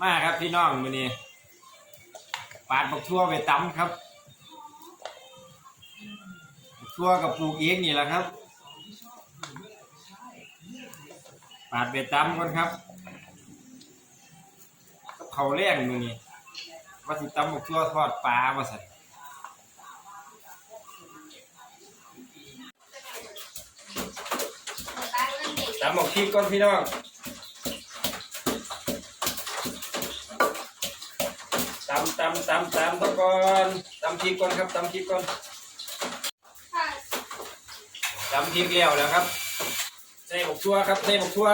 มาครับพี่น้องมือนี้ปาดบักทั่วไปตำครับทั่วกับปลูกเองนี่แหละครับ ปาดไปตำก่อนครับกับเขาแรงมือนี้ว่าสิตำบักทั่วทอดปลาว่าสั่นตำบักพริกก่อนพี่น้อง ตำตำตำตำทุกคนตำพริกก่อนครับตำพริกก่อนตำพริกแล้วแล้วครับใส่บกทั่วครับใส่บกทั่ว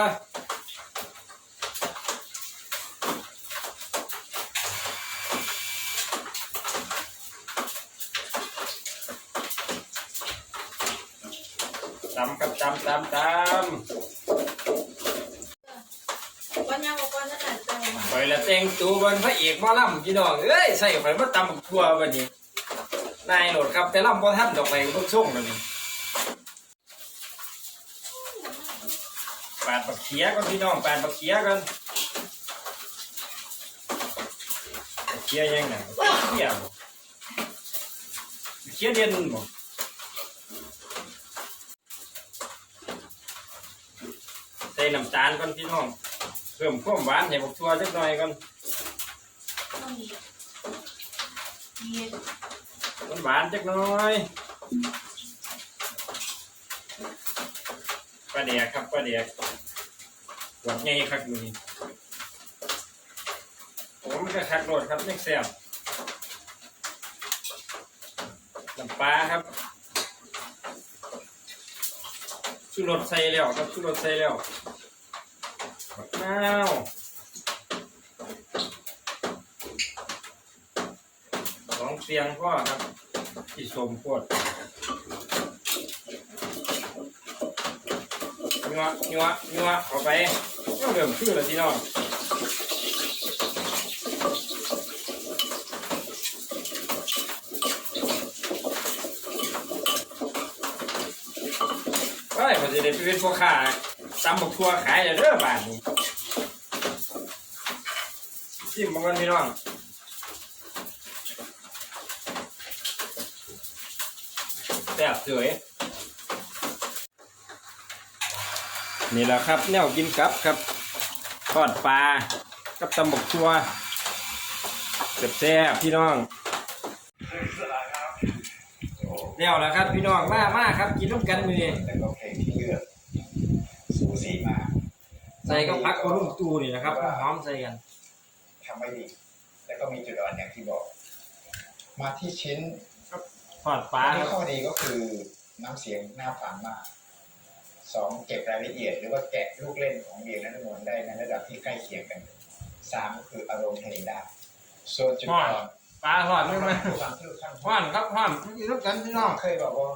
ตำครับตำตำตำ วันยังวันนั้นน่ ไปละแต่งตัวบนพระเอกหมาล่ำพี่น้องเอ้ยใส่ไปมาตำบักทั่ววันนี้นายโหลดครับแต่ล่ำพอท่านดอกไปพวกส่วงแล้วนี่ปาดบักเขียก่อนพี่น้องปาดบักเขียกันบักเขียยังไงบักเขียบ่บักเขียเด่นบ่ใส่น้ำตาลก่อนพี่น้อง เพิ่มความหวานให้บักทั่วจักหน่อยก่อนต้องมีมีมันหวานจักหน้อยปลาเดียครับปลาเดียหวานใหญ่ครับมือนี้ผมก็คักโรดครับเล็กแซ่บน้ำปลาครับชูรสใส่แล้วครับชูรสใส่แล้ว บักนาวสองเสียงพ่อครับที่สมโพดนัวนัวนัวเข้าไปก็เริ่มคือแล้วพี่น้องเฮ้ยพอจะได้ไปเป็นพ่อค้าตำบักทั่วขายเด้อบ้านนี้ ชิมมากันพี่น้องแซ่บสวยนี่แหละครับแนวกินกับครับทอดปลากับตำบกชัวแซ่บๆพี่น้องแล้วละครับ พี่น้องมามาครับ กินร่วมกันมือนี้แต่ก็เพลงที่เลือกสูสีมากใส่ก็พักก็รุ่มตูนี่นะครับหอมใส่กัน ทำไม่ดี แล้วก็มีจุดอ่อนอย่างที่บอก มาที่ชิ้นทอดปลาคที่รับข้อดีก็คือน้ำเสียงน่าฟังมากสองเก็บรายละเอียด หรือว่าแกะลูกเล่นของเบียงและนมนได้ในระดับที่ใกล้เคียงกันสามก็คืออารมณ์เพลงได้ส่วนจุดอ่อนปลาทอดไม่ไหมผู้ฟังที่รู้ข้างห้อนครับห้อนกินร่วมกันพี่น้องเคยบอกว่า